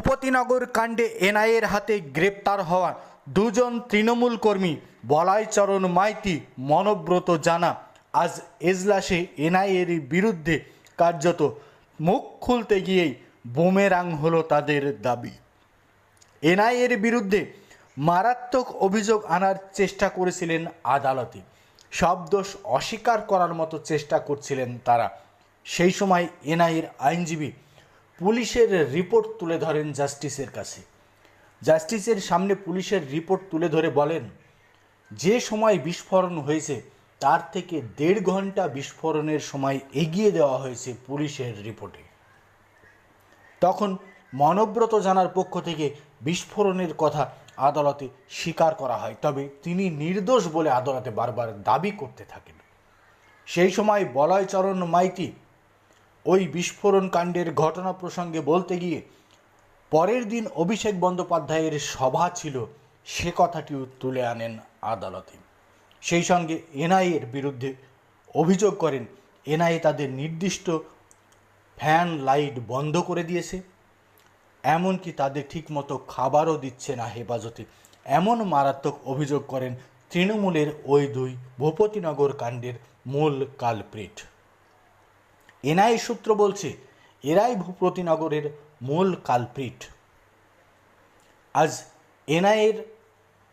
ভূপতিনগর কাণ্ডে এনআইএর হাতে গ্রেপ্তার হওয়া দুজন তৃণমূল কর্মী। বলাইচরণ মাইতি মনব্রত জানা, আজ এজলাসে এনআইএর বিরুদ্ধে কার্যত মুখ খুলতে গিয়েই বোমেরাং হলো তাদের দাবি। এনআইএর বিরুদ্ধে মারাত্মক অভিযোগ আনার চেষ্টা করেছিলেন আদালতে। সব দোষ অস্বীকার করার মতো চেষ্টা করছিলেন তারা। সেই সময় এনআইএর আইনজীবী পুলিশের রিপোর্ট তুলে ধরেন জাস্টিসের কাছে। জাস্টিসের সামনে পুলিশের রিপোর্ট তুলে ধরে বলেন, যে সময় বিস্ফোরণ হয়েছে, তার থেকে দেড় ঘণ্টা বিস্ফোরণের সময় এগিয়ে দেওয়া হয়েছে পুলিশের রিপোর্টে। তখন মনব্রত জানার পক্ষ থেকে বিস্ফোরণের কথা আদালতে স্বীকার করা হয়, তবে তিনি নির্দোষ বলে আদালতে বারবার দাবি করতে থাকেন। সেই সময় বলয়চরণ মাইতি ওই বিস্ফোরণ কাণ্ডের ঘটনা প্রসঙ্গে বলতে গিয়ে পরের দিন অভিষেক বন্দ্যোপাধ্যায়ের সভা ছিল, সে কথাটিও তুলে আনেন আদালতে। সেই সঙ্গে এনআইএর বিরুদ্ধে অভিযোগ করেন, এনআইএ তাদের নির্দিষ্ট ফ্যান লাইট বন্ধ করে দিয়েছে, এমনকি তাদের ঠিকমতো খাবারও দিচ্ছে না হেফাজতে। এমন মারাত্মক অভিযোগ করেন তৃণমূলের ওই দুই ভূপতিনগর কাণ্ডের মূল কালপ্রিট। এনআই সূত্র বলছে, এরাই ভূপতিনগরের মূল কালপ্রিট। আজ এনআইয়ের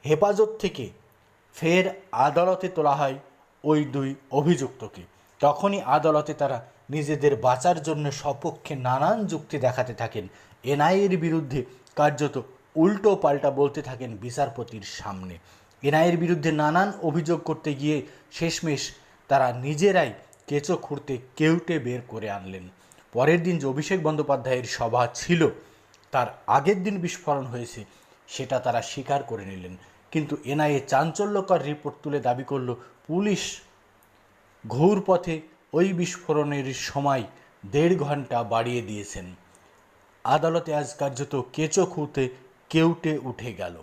হেফাজত থেকে ফের আদালতে তোলা হয় ওই দুই অভিযুক্তকে। তখনই আদালতে তারা নিজেদের বাঁচার জন্য সপক্ষে নানান যুক্তি দেখাতে থাকেন। এনআইয়ের বিরুদ্ধে কার্যত উল্টো পাল্টা বলতে থাকেন বিচারপতির সামনে। এনআইয়ের বিরুদ্ধে নানান অভিযোগ করতে গিয়ে শেষমেশ তারা নিজেরাই কেঁচো খুঁড়তে কেউটে বের করে আনলেন। পরের দিন যে অভিষেক বন্দ্যোপাধ্যায়ের সভা ছিল, তার আগের দিন বিস্ফোরণ হয়েছে, সেটা তারা স্বীকার করে নিলেন। কিন্তু এনআইএ চাঞ্চল্যকর রিপোর্ট তুলে দাবি করল, পুলিশ ঘুর পথে ওই বিস্ফোরণের সময় দেড় ঘণ্টা বাড়িয়ে দিয়েছেন। আদালতে আজ কার্যত কেঁচো খুঁতে কেউটে উঠে গেল।